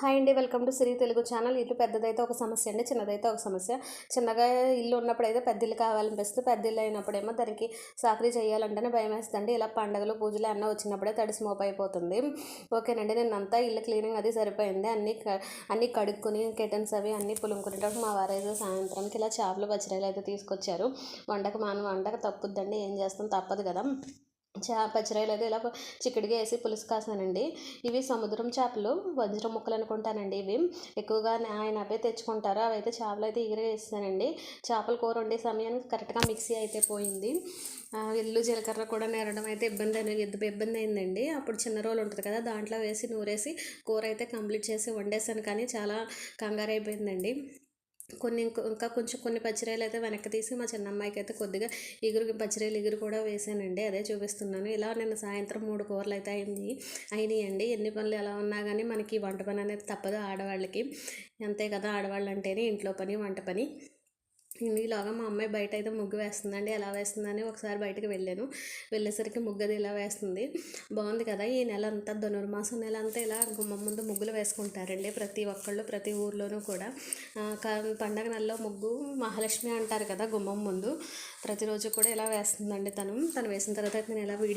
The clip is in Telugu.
హాయ్ అండి welcome to Siri Telugu channel ఇల్లు పెద్దదైతే ఒక సమస్య అండి చిన్నదైతే ఒక సమస్య. చిన్నగా ఇల్లు ఉన్నప్పుడైతే పెద్ద ఇల్లు కావాలనిపిస్తుంది పెద్ద ఇల్లు అయినప్పుడేమో దానికి సాకరీ చేయాలంటేనే భయం వేస్తుంది ఇలా పండగలు పూజలు అన్నీ వచ్చినప్పుడే తడిసి మోపు అయిపోతుంది. ఓకేనండి నేను అంతా ఇల్లు క్లీనింగ్ అది సరిపోయింది. అన్ని అన్ని కడుక్కుని కెటన్స్ అవి అన్నీ పులుముకునేటప్పుడు మా వారైతే సాయంత్రంకి ఇలా చేపలు పచ్చిరాయలు అయితే తీసుకొచ్చారు. వండక మాను వండక తప్పుద్దండి ఏం చేస్తాం తప్పదు కదా. చా పచ్చిరాయలు ఇలా చిక్కడిగా వేసి పులుసు కాసానండి ఇవి సముద్రం చేపలు వజ్రం ముక్కలు అనుకుంటానండి ఇవి. ఎక్కువగా ఆయన అవే తెచ్చుకుంటారు. అవి అయితే చేపలు అయితే ఎగిరి వేస్తానండి. చేపల కూర వండే సమయానికి కరెక్ట్గా మిక్సీ అయితే పోయింది. ఇల్లు జీలకర్ర కూడా నేరడం అయితే ఇబ్బంది అనేది ఇబ్బంది అయిందండి. అప్పుడు చిన్న రోలు ఉంటుంది కదా దాంట్లో వేసి నూరేసి కూర అయితే కంప్లీట్ చేసి వండేసాను. కానీ చాలా కంగారు అయిపోయిందండి కొన్ని ఇంకా కొంచెం కొన్ని పచ్చిరాయలు అయితే వెనక్కి తీసి మా చిన్న అమ్మాయికి అయితే కొద్దిగా ఇగురు పచ్చిరాయలు ఇగురు కూడా వేసానండి. అదే చూపిస్తున్నాను. ఇలా నేను సాయంత్రం మూడు కూరలు అయితే అయింది. అయినాయండి. ఎన్ని పనులు ఎలా ఉన్నా కానీ మనకి వంట పని అనేది తప్పదు ఆడవాళ్ళకి. అంతే కదా ఆడవాళ్ళు అంటేనే ఇంట్లో పని వంట పని. ఈలోగా మా అమ్మాయి బయట అయితే ముగ్గు వేస్తుందండి. ఎలా వేస్తుందని ఒకసారి బయటకు వెళ్ళాను. వెళ్ళేసరికి ముగ్గు అది ఇలా వేస్తుంది. బాగుంది కదా ఈ నెల అంతా ధనుర్మాసం నెల అంతా ఇలా గుమ్మం ముందు ముగ్గులు వేసుకుంటారండి ప్రతి ఒక్కళ్ళు ప్రతి ఊర్లోనూ కూడా. పండగ నెలలో ముగ్గు మహాలక్ష్మి అంటారు కదా గుమ్మం ముందు. ప్రతిరోజు కూడా ఇలా వేస్తుందండి తను. తను వేసిన తర్వాత నేను ఇలా వీడియో